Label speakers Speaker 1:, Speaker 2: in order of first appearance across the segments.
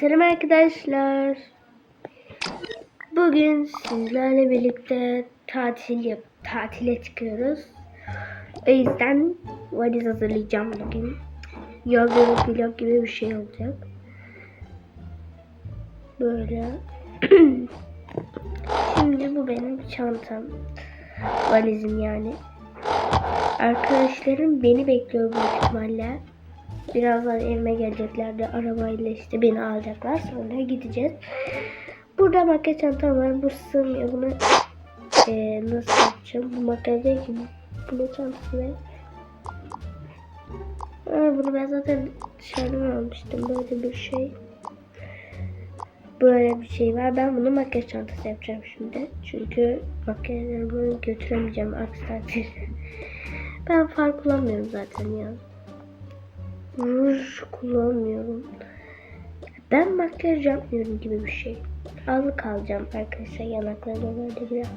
Speaker 1: Selam arkadaşlar. Bugün sizlerle birlikte tatil yap tatile çıkıyoruz. O yüzden valiz hazırlayacağım bugün. Yolculuk vlog gibi bir şey olacak. Böyle. Şimdi bu benim çantam. Valizim yani. Arkadaşlarım beni bekliyor büyük ihtimalle. Birazdan evime gelecekler de arabayla işte beni alacaklar. Sonra gideceğiz. Burada makyaj çantam var. Bu sığmıyor. Bunu eee, nasıl yapacağım? Bu makyaj değil ki. Bu ne çantası? Aa, bunu ben zaten dışarıdan almıştım. Böyle bir şey. Böyle bir şey var. Ben bunu makyaj çantası yapacağım şimdi. Çünkü makyajlarımı götüremeyeceğim aksi. Ben far kullanmıyorum zaten ya. Ruj kullanmıyorum. Ben makyaj yapmıyorum gibi bir şey. Allık alacağım arkadaşlar yanaklarına böyle biraz.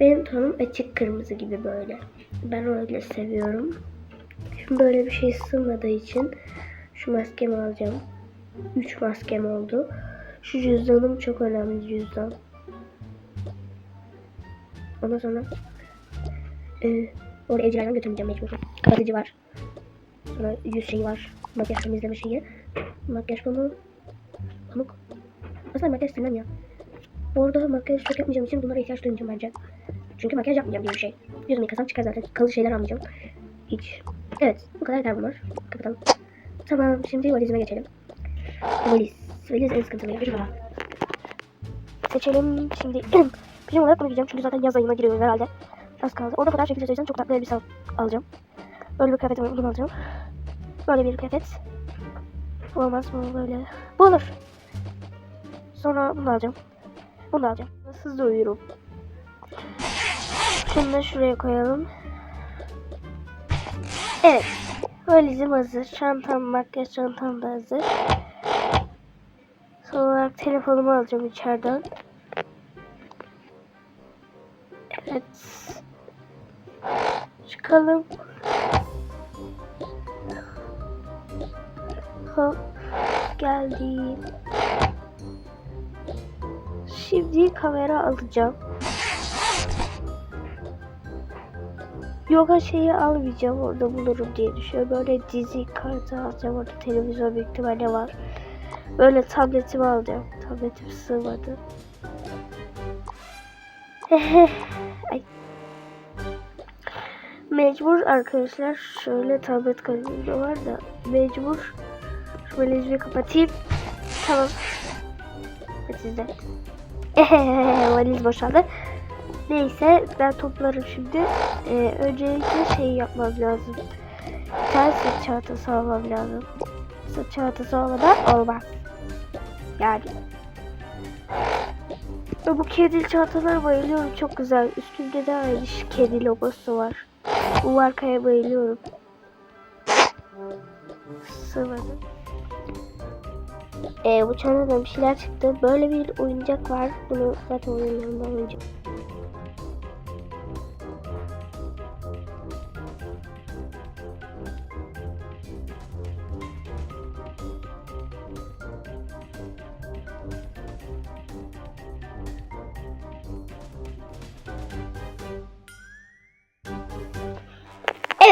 Speaker 1: Benim tonum açık kırmızı gibi böyle. Ben öyle seviyorum. Şimdi böyle bir şey sığmadığı için şu maskemi alacağım. 3 maskem oldu. Şu cüzdanım çok önemli cüzdan. Ondan sonra e, orada evcilerden götürmeyeceğim mecbur. Kapatıcı var. Sonra yüz şeyi var. Makyaj temizleme şeyi. Makyaj pamuğu. Pamuk. Aslında makyaj silmem ya. Orada makyaj çok yapmayacağım için bunlara ihtiyaç duymayacağım bence. Çünkü makyaj yapmayacağım diye bir şey. Yüzümü yıkasam çıkar zaten. Kalı şeyler almayacağım. Hiç. Evet. Bu kadar yeter bunlar. Kapatalım. Tamam. Şimdi valizime geçelim. Valiz. Valiz en sıkıntılı. Pijama. Seçelim. Şimdi pijama olarak bunu giyeceğim. Çünkü zaten yaz ayına giriyoruz herhalde. Az kaldı. Orada fotoğraf çekilirse çok tatlı elbise al- alacağım. Böyle bir kıyafet bunu alacağım. Böyle bir. Bu olmaz mı böyle? Bu olur. Sonra bunu alacağım. Bunu alacağım. Hızlı uyuyorum. Şunu da şuraya koyalım. Evet. Valizim hazır. Çantam, makyaj çantam da hazır. Son olarak telefonumu alacağım içeriden. Evet. Çıkalım. Hop. Geldim. Şimdi kamera alacağım. Yoga şeyi almayacağım orada bulurum diye düşünüyorum. Böyle dizi kartı alacağım orada televizyon büyük ihtimalle var. Böyle tabletimi alacağım. Tabletim sığmadı. Ay. Mecbur arkadaşlar şöyle tablet kalemim var da mecbur şu valizimi kapatayım. Tamam. Hadi sizden. Valiz boşaldı. Neyse ben toplarım şimdi. Ee, öncelikle şey yapmam lazım. Bir tane sırt çantası almam lazım. Sırt çantası olmadan olmaz. Yani. Ve bu kedili çantalara bayılıyorum. Çok güzel. Üstünde de aynı kedi logosu var. Bu markaya bayılıyorum. Sığmadım. Ee, bu çantadan bir şeyler çıktı. Böyle bir oyuncak var. Bunu zaten oyunlarından oyuncak.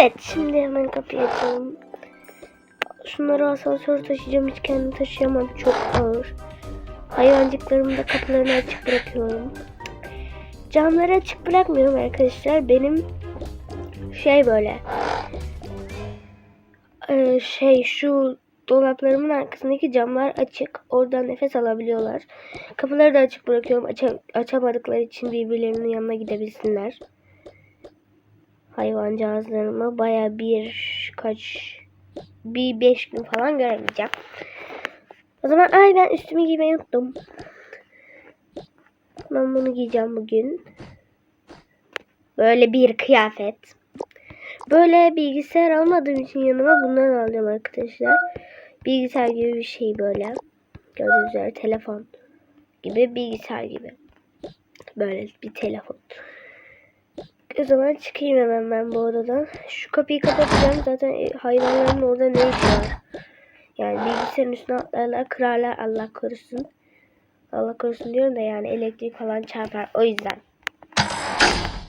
Speaker 1: Evet şimdi hemen kapıyı açalım. Şunları asansör taşıyacağım. Hiç kendim taşıyamam. Çok ağır. Hayvancıklarımı da kapılarını açık bırakıyorum. Camları açık bırakmıyorum arkadaşlar. Benim şey böyle Ee, şey şu dolaplarımın arkasındaki camlar açık. Oradan nefes alabiliyorlar. Kapıları da açık bırakıyorum. Aça- açamadıkları için birbirlerinin yanına gidebilsinler. Hayvancağızlarımı baya bir kaç bir beş gün falan göremeyeceğim. O zaman ay ben üstümü giymeyi unuttum. Ben bunu giyeceğim bugün. Böyle bir kıyafet. Böyle bilgisayar almadığım için yanıma bundan alacağım arkadaşlar. Bilgisayar gibi bir şey böyle. Gördüğünüz üzere telefon gibi bilgisayar gibi. Böyle bir telefon. O zaman çıkayım hemen ben bu odadan. Şu kapıyı kapatacağım. Zaten hayvanların orada ne işi var? Yani bilgisayarın üstüne atlarlar, kırarlar Allah korusun. Allah korusun diyorum da yani elektrik falan çarpar. O yüzden.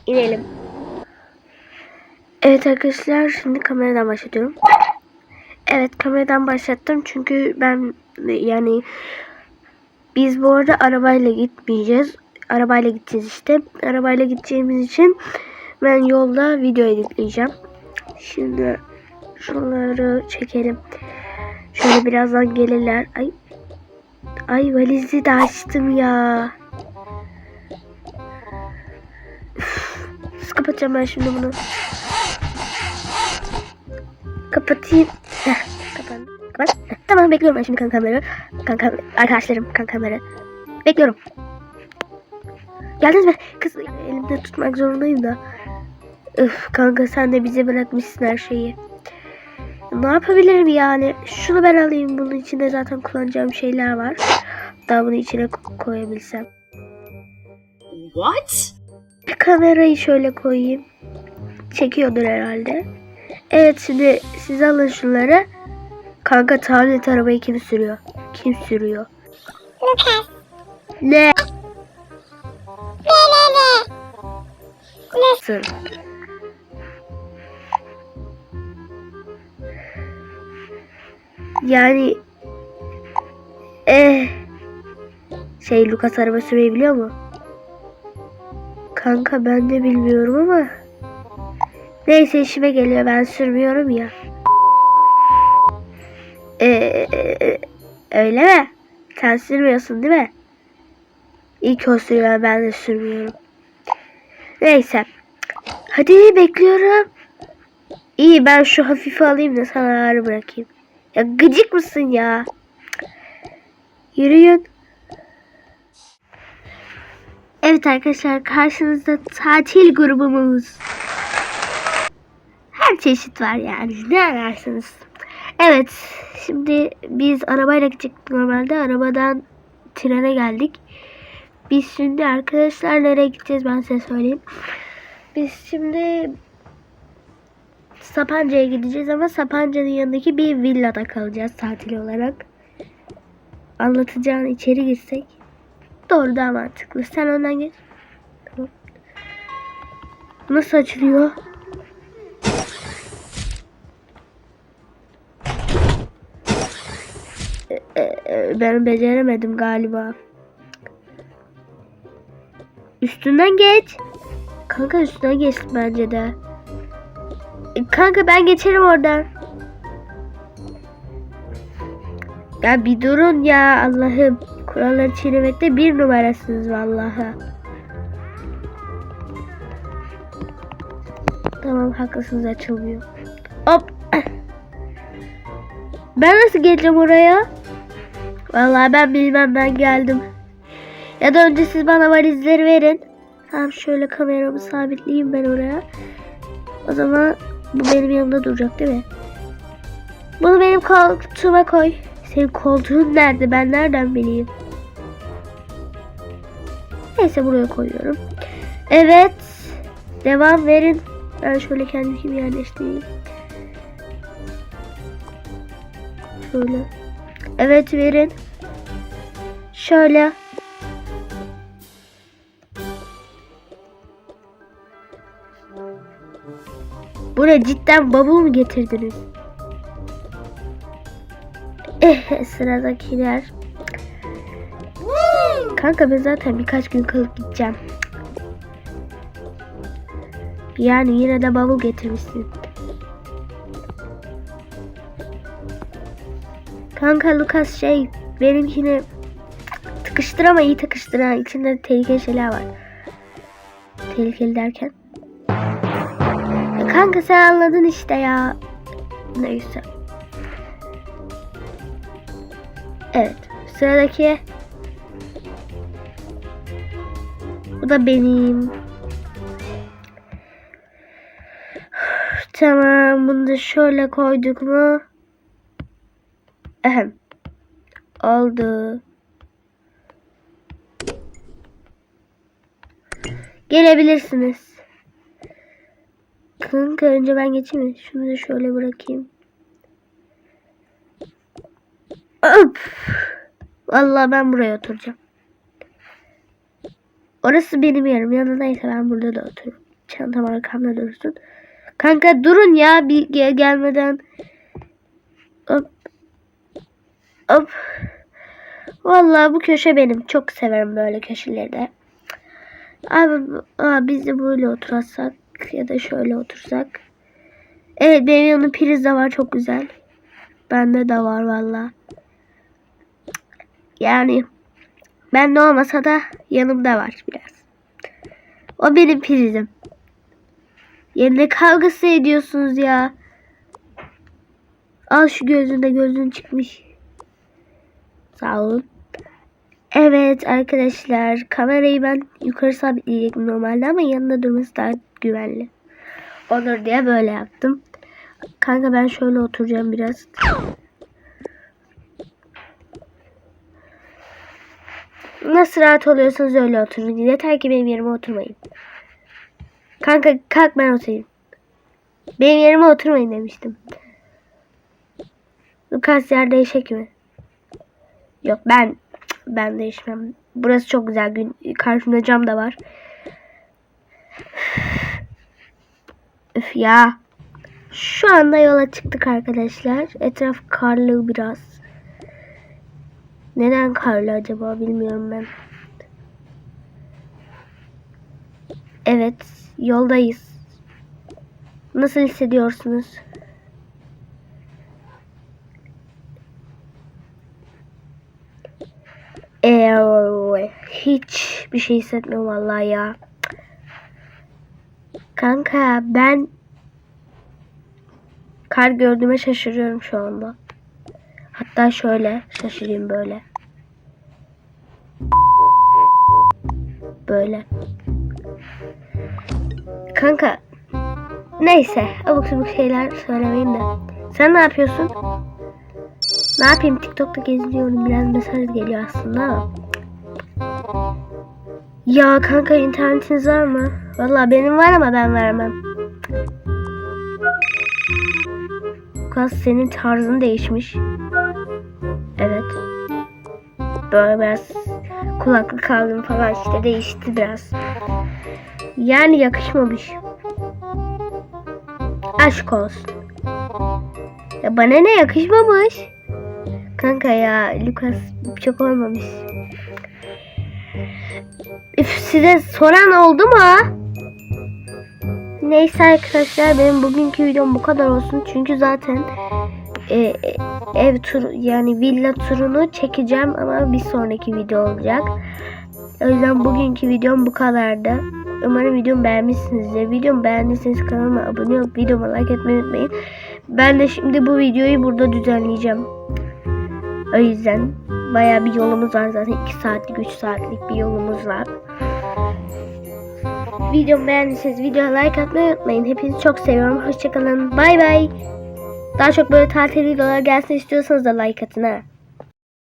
Speaker 1: İnelim. Evet arkadaşlar şimdi kameradan başlatıyorum. Evet kameradan başlattım çünkü ben yani biz bu arada arabayla gitmeyeceğiz. Arabayla gideceğiz işte. Arabayla gideceğimiz için ben yolda video editleyeceğim. Şimdi şunları çekelim. Şöyle birazdan gelirler. Ay Ay valizi de açtım ya. Üf, kapatacağım ben şimdi bunu? Kapatayım. Heh, kapandı. Kapat. Heh, tamam bekliyorum ben şimdi kankamları. Kankam, arkadaşlarım kankamları. Bekliyorum. Geldiniz mi? Kız elimde tutmak zorundayım da. Üf kanka sen de bize bırakmışsın her şeyi. Ne yapabilirim yani? Şunu ben alayım. Bunun içinde zaten kullanacağım şeyler var. Daha bunu içine ko- koyabilsem.
Speaker 2: What?
Speaker 1: Kamerayı şöyle koyayım. Çekiyordur herhalde. Evet şimdi siz alın şunları. Kanka tahmin et arabayı kim sürüyor? Kim sürüyor?
Speaker 3: Lucas.
Speaker 1: Ne?
Speaker 3: Ne ne ne?
Speaker 1: Nasıl? Yani eh şey Lucas araba sürmeyi biliyor mu? Kanka ben de bilmiyorum ama neyse işime geliyor ben sürmüyorum ya. Ee, öyle mi? Sen sürmüyorsun değil mi? İlk o sürüyor ben de sürmüyorum. Neyse. Hadi bekliyorum. İyi ben şu hafife alayım da sana ağrı bırakayım. Ya gıcık mısın ya? Yürüyün. Evet arkadaşlar karşınızda tatil grubumuz. Her çeşit var yani ne ararsanız. Evet şimdi biz arabayla gidecektik normalde arabadan trene geldik. Biz şimdi arkadaşlar nereye gideceğiz ben size söyleyeyim. Biz şimdi Sapanca'ya gideceğiz ama Sapanca'nın yanındaki bir villada kalacağız tatil olarak. Anlatacağın içeri girsek. Doğru daha mantıklı. Sen geç. Tamam. Nasıl açılıyor? E, e, e, Ben beceremedim galiba. Üstünden geç. Kanka üstünden geçtim bence de. Kanka ben geçerim oradan. Ya bir durun ya Allah'ım. Kuralları çiğnemekte bir numarasınız vallahi. Tamam haklısınız açılmıyor. Hop. Ben nasıl geleceğim oraya? Vallahi ben bilmem ben geldim. Ya da önce siz bana valizleri verin. Tamam şöyle kameramı sabitleyeyim ben oraya. O zaman bu benim yanımda duracak değil mi? Bunu benim koltuğuma koy. Senin koltuğun nerede? Ben nereden bileyim? Neyse buraya koyuyorum. Evet. Devam verin. Ben şöyle kendimi yerleştireyim. Şöyle. Evet verin. Şöyle. Buraya cidden bavul mu getirdiniz? Eh sıradakiler. Kanka ben zaten birkaç gün kalıp gideceğim. Yani yine de bavul getirmişsin. Kanka Lucas şey benimkini tıkıştır ama iyi tıkıştır ha. İçinde tehlikeli şeyler var. Tehlikeli derken. Kanka sen anladın işte ya. Neyse. Evet. Sıradaki. Bu da benim. Tamam. Bunu da şöyle koyduk mu? Ahem. Oldu. Gelebilirsiniz. Kanka önce ben geçeyim mi? Şunu da şöyle bırakayım. Öp. Vallahi ben buraya oturacağım. Orası benim yerim. Yanındaysa ben burada da otururum. Çantam arkamda dursun. Kanka durun ya bir ge- gelmeden. Hop. Hop. Vallahi bu köşe benim. Çok severim böyle köşeleri de. Abi aa, biz de böyle otursak ya da şöyle otursak. Evet benim yanımda priz de var çok güzel. Bende de var valla. Yani bende olmasa da yanımda var biraz. O benim prizim. Yerine kavgası ediyorsunuz ya. Al şu gözünde gözün çıkmış. Sağ olun. Evet arkadaşlar kamerayı ben yukarı sabitleyecektim normalde ama yanında durması daha güvenli. Olur diye böyle yaptım. Kanka ben şöyle oturacağım biraz. Nasıl rahat oluyorsanız öyle oturun. Yeter ki benim yerime oturmayın. Kanka kalk ben oturayım. Benim yerime oturmayın demiştim. Lukas yer değişik mi? Yok ben ben değişmem. Burası çok güzel gün. Karşımda cam da var. Ya. Şu anda yola çıktık arkadaşlar. Etraf karlı biraz. Neden karlı acaba bilmiyorum ben. Evet, yoldayız. Nasıl hissediyorsunuz? Eee, hiç bir şey hissetmiyorum vallahi ya. Kanka ben kar gördüğüme şaşırıyorum şu anda. Hatta şöyle şaşırayım böyle. Böyle. Kanka neyse abuk sabuk şeyler söylemeyeyim de. Sen ne yapıyorsun? Ne yapayım TikTok'ta geziniyorum biraz mesaj geliyor aslında ama. Ya kanka internetiniz var mı? Vallahi benim var ama ben vermem. Kaz senin tarzın değişmiş. Evet. Böyle biraz kulaklık aldım falan işte değişti biraz. Yani yakışmamış. Aşk olsun. Ya bana ne yakışmamış? Kanka ya Lucas çok olmamış. Üf, size soran oldu mu? Neyse arkadaşlar benim bugünkü videom bu kadar olsun. Çünkü zaten e, e, ev turu yani villa turunu çekeceğim ama bir sonraki video olacak. O yüzden bugünkü videom bu kadardı. Umarım videomu beğenmişsinizdir. Videomu beğendiyseniz kanalıma abone olup videoma like etmeyi unutmayın. Ben de şimdi bu videoyu burada düzenleyeceğim. O yüzden bayağı bir yolumuz var zaten 2 saatlik 3 saatlik bir yolumuz var. Videomu beğendiyseniz videoya like atmayı unutmayın. Hepinizi çok seviyorum. Hoşçakalın. Bay bay. Daha çok böyle tatil videolar gelsin istiyorsanız da like atın ha.